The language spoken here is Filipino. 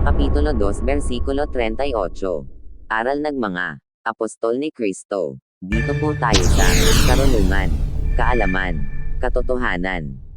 Kapitulo 2 Versikulo 38 Aral ng mga Apostol ni Kristo. Dito po tayo sa karunungan, kaalaman, katotohanan.